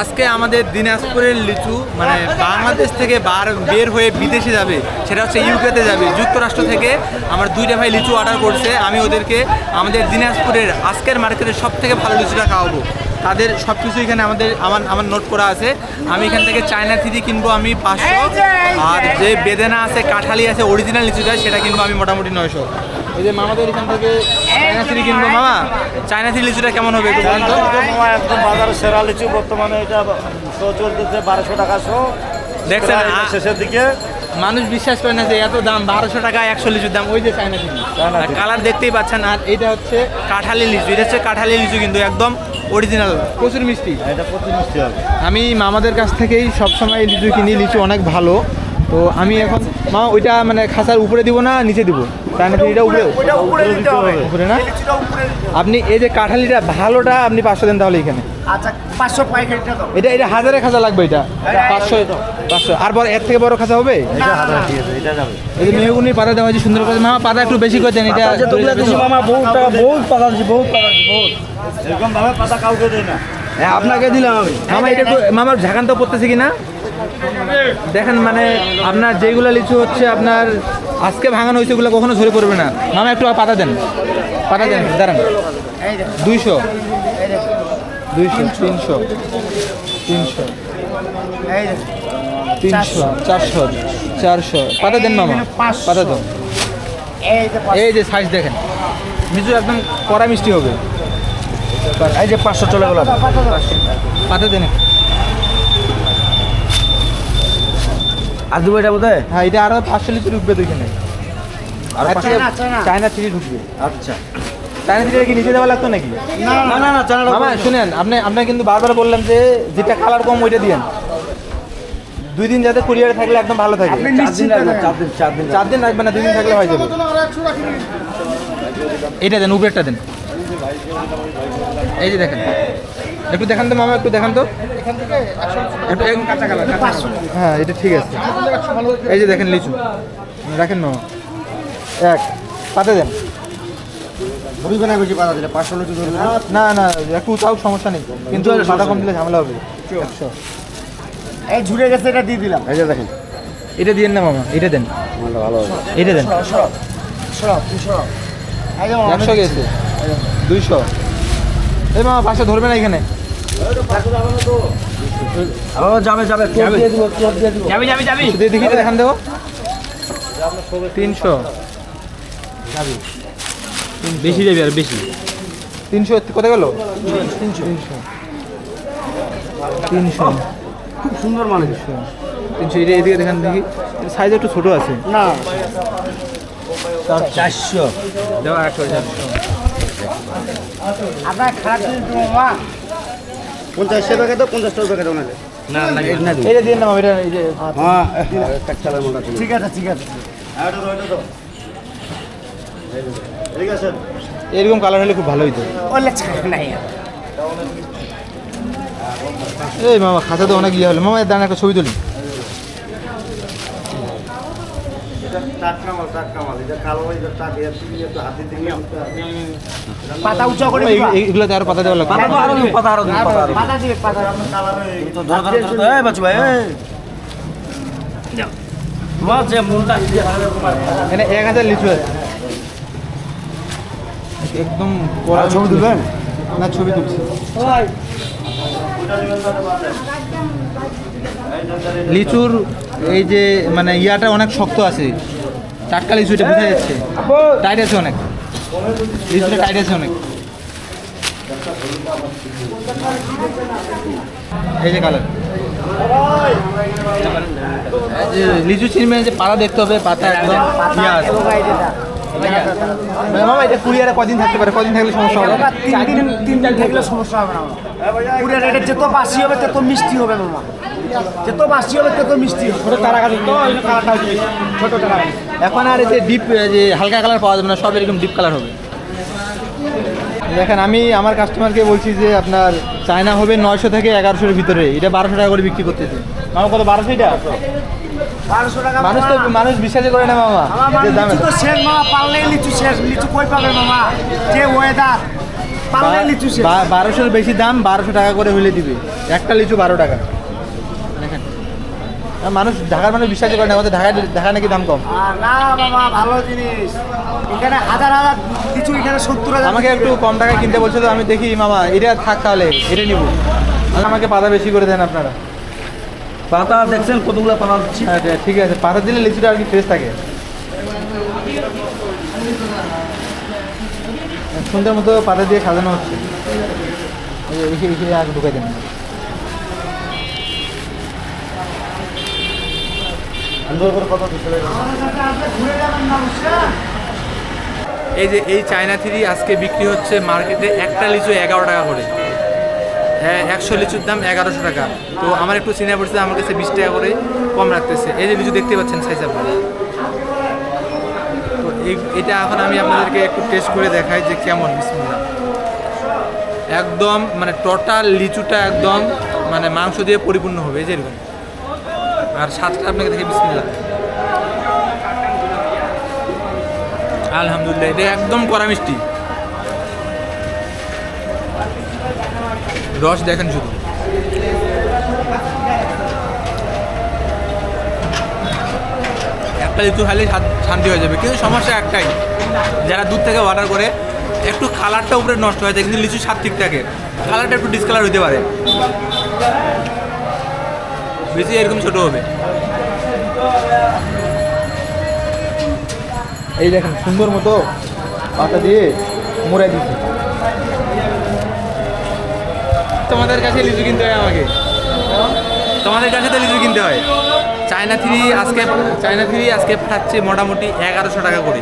আজকে আমাদের দিনাজপুরের লিচু মানে বাংলাদেশ থেকে বার, বের হয়ে বিদেশে যাবে, সেটা হচ্ছে ইউকেতে যাবে। যুক্তরাষ্ট্র থেকে আমার দুইটা ভাই লিচু অর্ডার করছে, আমি ওদেরকে আমাদের দিনাজপুরের আজকের মার্কেটের সব থেকে ভালো লিচুটা খাওয়াবো। তাদের সব কিছু এখানে আমাদের, আমার আমার নোট করা আছে। আমি এখান থেকে চায়না থ্রি কিনবো আমি পাঁচশো। আর যে বেদেনা আছে, কাঁঠালি আছে অরিজিনাল লিচুটা, সেটা কিনবো আমি মোটামুটি নয়শো। এই যে মামাদের এখান থেকে চায়না থ্রি কিনবো মামা? চায়না থ্রি লিচুটা কেমন হবে একটু বলুন তো। একদম বাজারে সেরা লিচু বর্তমানে এটা শো চলতেছে বারোশো টাকা শো। দেখছেন, শেষের দিকে। মানুষ বিশ্বাস করে না যে এত দাম বারোশো টাকা একশো লিচুর দাম ওই যে চায়না থ্রি। কালার দেখতেই পাচ্ছেন আর এটা হচ্ছে কাঁঠালি লিচু এটা হচ্ছে কাঁঠালি লিচু কিন্তু একদম অরিজিনাল প্রচুর মিষ্টি। এটা প্রতি মিষ্টি হবে। আমি মামাদের কাছ থেকেই সবসময় লিচু কিনি লিচু অনেক ভালো। তো আমি এখন মা ওইটা মানে খাসার উপরে দিব না নিচে দিব? চায়না থ্রিটা উপরে উপরে দিতে হবে। উপরে না? আপনি এই যে কাঁঠালিটা ভালোটা আপনি পাঁচশো দেন তাহলে এখানে। আচ্ছা পাঁচশো পাইকারিটা এটা এটা হাজারে খাঁচা লাগবে এটা। পাঁচশো পাঁচশো। আর বড় এর থেকে বড় খাঁচা হবে? এটা এই যে মেহগুনির পাতা দেওয়া হয়েছে সুন্দর করে। মামা পাতা একটু বেশি করে দেন এটা। মামা বহুত টাকা বহুত পাতা দিচ্ছি বহুত পাতা দিচ্ছি বহুত। এরকম ভাবে পাতা কাউকে দেয় না। আপনাকে দিলাম আমি। মামা এটা একটু মামার ঝাঁকান তো পড়তেছে কিনা? দেখেন মানে আপনার যেগুলো লিচু হচ্ছে, আপনার আজকে ভাঙানো হয়েছে ওগুলো কখনো ঝরে পড়বে না। মামা, একটু পাতা দেন। পাতা দেন, দাঁড়ান। দুইশো। দুইশো, তিনশো। তিনশো। তিনশো, চারশো চারশো। পাতা দেন মামা। পাতা দেন। এই যে সাইজ দেখেন, লিচু একদম কড়া মিষ্টি হবে। এই যে পাঁচশো চলে গেল। পাতা দেন আর দুটো এটা বোধহয় হ্যাঁ এটা আরও পাঁচশো লিচু ঢুকবে তো এখানে আর চায়না, থ্রি ঢুকবে আচ্ছা। চায়না থ্রিটা কি নিচে দেওয়া লাগতো নাকি? না না না। না মামা শুনেন আপনি আপনার কিন্তু বারবার বললাম যে যেটা কালার কম ওইটা দিয়েন। দুই দিন যাতে কুরিয়ারে থাকলে একদম ভালো থাকে। চার দিন চার রাখবেন না দুই দিন থাকলে হয়ে যাবে। এটা দেন উপরেরটা দেন। এই যে দেখেন। একটু দেখান তো মামা একটু দেখান তো। হ্যাঁ এটা ঠিক আছে। এই যে দেখেন লিচু। রাখেন মামা এক। পাতে দেন। না দিলে? পাঁচশো না? না না একটু তাও সমস্যা নেই। কিন্তু সাদা কম দিলে ঝামেলা হবে। একশো। এই ঝুড়ে গেছে এটা দিয়ে দিলাম। এই যে দেখেন। এটা দিয়েন না মামা এটা দেন। ভালো এটা দেন। একশো গেছে। দুইশো। এই মামা পাশে ধরবে না এখানে। ও যাবে যাবে যাবি। যাবি যাবি দেখি তো দেখান দেবো। তিনশো। বেশি যাবে আর বেশি। তিনশো কোথায় গেল? তিনশো তিনশো। তিনশো। খুব সুন্দর মানে তিনশো এটা এদিকে দেখান দেখি। সাইজ একটু ছোটো আছে। না। চারশো। দেওয়া একশো চারশো। আপনার খারাপ পঞ্চাশ টাকা তো পঞ্চাশ টাকা দাও না না না না। এটা দিয়ে না এটা এই যে হ্যাঁ। ঠিক আছে ঠিক আছে। ঠিক আছে। এরকম কালার হলে খুব ভালো হইতো। এই মামা খাতা তো অনেক ইয়ে হলো। মামা দাঁড়ান একটা ছবি তুলি। টাটকা মাল টাটকা মাল। এটা কালো এটা টাটকা এটা হাতে দিয়ে পাতা উঁচা করে মামা, দিবা। এই- পাতা দেওয়া লাগবে। পাতা আরও পাতা আরও পাতা আরও পাতা দিবে। তো ধর ধর ধর এই বাচ্চা ভাই তোমার যে মনটা এখানে এক হাজার লিচু আছে। একদম ছবি তুলবেন? না ছবি তুলছি। লিচুর এই যে মানে ইয়াটা অনেক শক্ত আছে। টাটকা লিচু বোঝা যাচ্ছে। টাইট আছে অনেক। লিচুটা টাইট আছে অনেক। এই যে কালার। লিচু চিনবে যে পাতা দেখতে হবে, পাতা একদম ইয়া মামা এটা কুরিয়ারে কদিন থাকতে পারে? কদিন থাকলে সমস্যা হবে? তিন দিন তিন দিন থাকলে সমস্যা হবে না মামা। পুরো এটা যত বাসি হবে তত মিষ্টি হবে মামা। যত বাসি হবে তত মিষ্টি হবে। ছোট তারা গাছ তো এই কালারটা হচ্ছে ছোট তারা এখন আর এই যে ডিপ যে হালকা কালার পাওয়া যাবে না সব এরকম ডিপ কালার হবে। দেখেন আমি আমার কাস্টমারকে বলছি যে আপনার চায়না হবে নয়শো থেকে এগারোশোর ভিতরে এটা বারোশো টাকা করে বিক্রি করতেছে। মামা কত বারোশো এটা? টাকা মানুষ তো মানুষ বিশ্বাসই করে না মামা। লিচু শেষ মামা পারলেই লিচু শেষ। লিচু কই পাবে মামা? যে ওয়েদার পাল্লাই লিচু শেষ। বারোশোর বেশি দাম বারোশো টাকা করে হলে দিবে। একটা লিচু বারো টাকা। মানুষ ঢাকার মানুষ বিশ্বাস করে না আমাদের ঢাকা ঢাকা নাকি দাম কম? আর না বাবা ভালো জিনিস। এখানে হাজার হাজার লিচু এখানে সত্তর হাজার আমাকে একটু কম টাকায় কিনতে বলছে তো আমি দেখি মামা এটা থাক তাহলে এটা নিব। আমাকে পাতা বেশি করে দেন আপনারা। পাতা দেখছেন কতগুলো পাতা দিচ্ছি? হ্যাঁ ঠিক- ঠিক আছে। পাতা দিলে লিচুটা আর কি ফ্রেশ থাকে। সুন্দর মতো পাতা দিয়ে সাজানো হচ্ছে। আগে ঢুকাই দেন। এই যে এই চায়না থ্রি আজকে বিক্রি হচ্ছে মার্কেটে একটা লিচু এগারো টাকা করে। হ্যাঁ একশো লিচুর দাম এগারোশো টাকা। তো আমার একটু চিনে পড়ছে আমার কাছে বিশ টাকা করে কম রাখতেছে। এই যে লিচু দেখতে পাচ্ছেন সাইজ আপনারা। তো এটা এখন আমি আপনাদেরকে একটু টেস্ট করে দেখাই যে কেমন, বিসমিল্লাহ। একদম মানে টোটাল লিচুটা একদম মানে মাংস দিয়ে পরিপূর্ণ হবে, এই যে আর স্বাদটা আপনাকে দেখে বিসমিল্লাহ। আলহামদুলিল্লাহ, এটা একদম কড়া মিষ্টি। রস দেখেন শুধু। একটা লিচু খালি শান্তি হয়ে যাবে। কিন্তু সমস্যা একটাই, যারা দুধ থেকে অর্ডার করে, একটু কালারটা উপরে নষ্ট হয়ে যায়, কিন্তু লিচু স্বাদ ঠিক থাকে। কালারটা একটু ডিসকালার হতে পারে। বেশি এরকম ছোট হবে। এই দেখেন, সুন্দর মতো পাতা দিয়ে মুড়াই দিচ্ছি। তোমাদের কাছে লিচু কিনতে হয় আমাকে? তোমাদের কাছে তো লিচু কিনতে হয়? চায়না থ্রি আজকে চায়না থ্রি আজকে পাঠাচ্ছে মোটামুটি এগারোশো টাকা করে।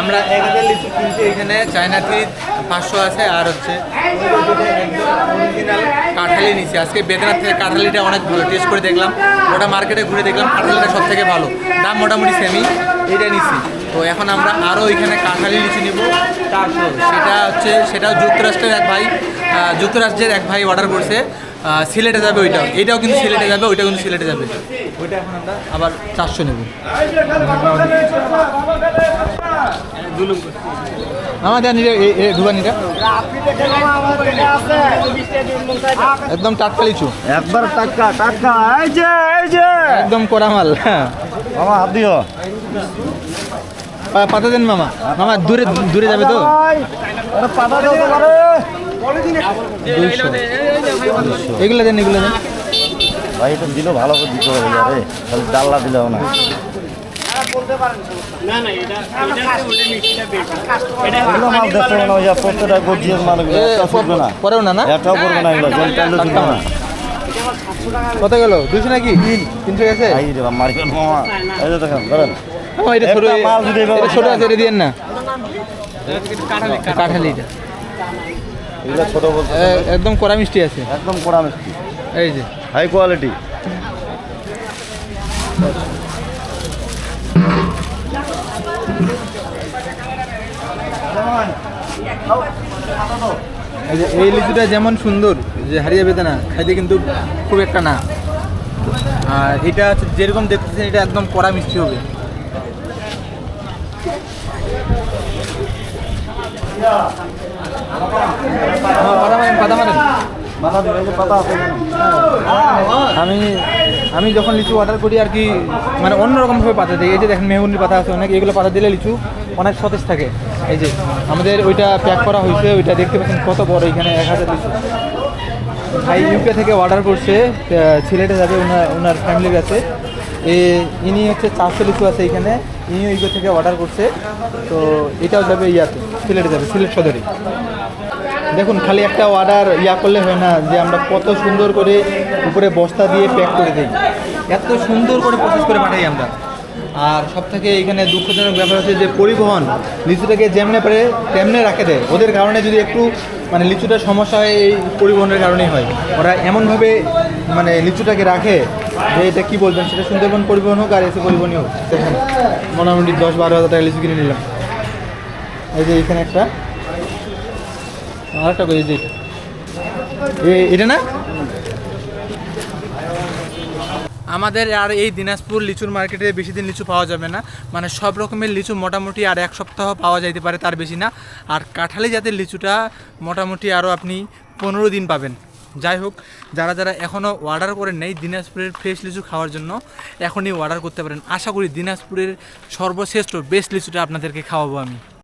আমরা এক হাজার লিচু কিনতে এখানে চায়না থ্রি পাঁচশো আছে আর হচ্ছে কাঁঠালি নিছি। আজকে বেদনাথ থেকে কাঁঠালিটা অনেক ভালো টেস্ট করে দেখলাম। ওটা মার্কেটে ঘুরে দেখলাম কাঁঠালিটা সব থেকে ভালো। দাম মোটামুটি সেমি এটা নিছি। তো এখন আমরা আরও এখানে কাঁঠালি লিচু নিব। চারশো সেটা হচ্ছে সেটাও যুক্তরাষ্ট্রের এক ভাই যুক্তরাষ্ট্রের এক ভাই অর্ডার করছে। সিলেটে যাবে ওইটাও। এটাও কিন্তু সিলেটে যাবে ওইটাও কিন্তু সিলেটে যাবে। ওইটা এখন আমরা আবার চারশো নেব। আমার দেন আমার এটা একদম টাটকা লিচু। একবার টাকা টাকা এই যে এই যে। একদম কড়া মাল হ্যাঁ হাত দিও। পাতা দেন মামা। মামা দূরে দূরে যাবে তো। এগুলো দেন এগুলো দেন। ভাই এটা দিল ভালো করে দিতে হবে আরে। খালি ডাল্লা দিলেও না। পরেও না না? করবে কত গেল? দুশো নাকি? তিনশো গেছে? মামা এই দেখেন ধরেন। এটা ছোট একটা মাল যদি এভাবে এটা ছোট আছে এটা দিয়েন না। কাঠালি এগুলো ছোট বলতে একদম কড়া মিষ্টি আছে। একদম কড়া মিষ্টি। এই যে। হাই কোয়ালিটি এই লিচুটা যেমন সুন্দর যে হারিয়ে বেদে না খাইতে কিন্তু খুব একটা না। আর এটা যেরকম দেখতেছেন এটা একদম কড়া মিষ্টি হবে। আমি আমি যখন লিচু অর্ডার করি আর কি মানে অন্যরকমভাবে পাতা দিই। এই যে দেখেন মেহগুনির পাতা আছে, অনেক এগুলো পাতা দিলে লিচু অনেক সতেজ থাকে। এই যে আমাদের ওইটা প্যাক করা হয়েছে, ওইটা দেখতে পাচ্ছেন কত বড় এখানে, এক হাজার লিচু। ভাই ইউকে থেকে অর্ডার করছে সিলেটে যাবে ওনার ওনার ফ্যামিলির কাছে। ইনি হচ্ছে চারশো লিচু আছে এখানে। ইনিও ইউকে থেকে অর্ডার করছে। তো এটাও যাবে ইয়াতে, সিলেটে যাবে, সিলেট সদরে। দেখুন, খালি একটা অর্ডার ইয়া করলে হয় না, যে আমরা কত সুন্দর করে উপরে বস্তা দিয়ে প্যাক করে দিই। এত সুন্দর করে প্রসেস করে পাঠাই আমরা। আর সব থেকে এখানে দুঃখজনক ব্যাপার হচ্ছে যে পরিবহন লিচুটাকে যেমনে পারে, তেমনে রাখে দেয়। ওদের কারণে যদি একটু মানে লিচুটার সমস্যা হয়, এই পরিবহনের কারণেই হয়। ওরা এমনভাবে মানে লিচুটাকে রাখে যে এটা কি বলবেন? সেটা সুন্দরবন পরিবহন হোক আর এসে পরিবহনই হোক। মোটামুটি দশ বারো হাজার টাকা লিচু কিনে নিলাম। এই যে এখানে একটা। আরেকটা করে যে এটা। না? আমাদের আর এই দিনাজপুর লিচুর মার্কেটে বেশি দিন লিচু পাওয়া যাবে না। মানে সব রকমের লিচু মোটামুটি আর এক সপ্তাহ পাওয়া যাইতে পারে তার বেশি না। আর কাঁঠালি জাতের লিচুটা মোটামুটি আরও আপনি পনেরো দিন পাবেন। যাই হোক, যারা যারা এখনও অর্ডার করেন নেই দিনাজপুরের ফ্রেশ লিচু খাওয়ার জন্য, এখনই অর্ডার করতে পারেন। আশা করি দিনাজপুরের সর্বশ্রেষ্ঠ বেস্ট লিচুটা আপনাদেরকে খাওয়াবো আমি।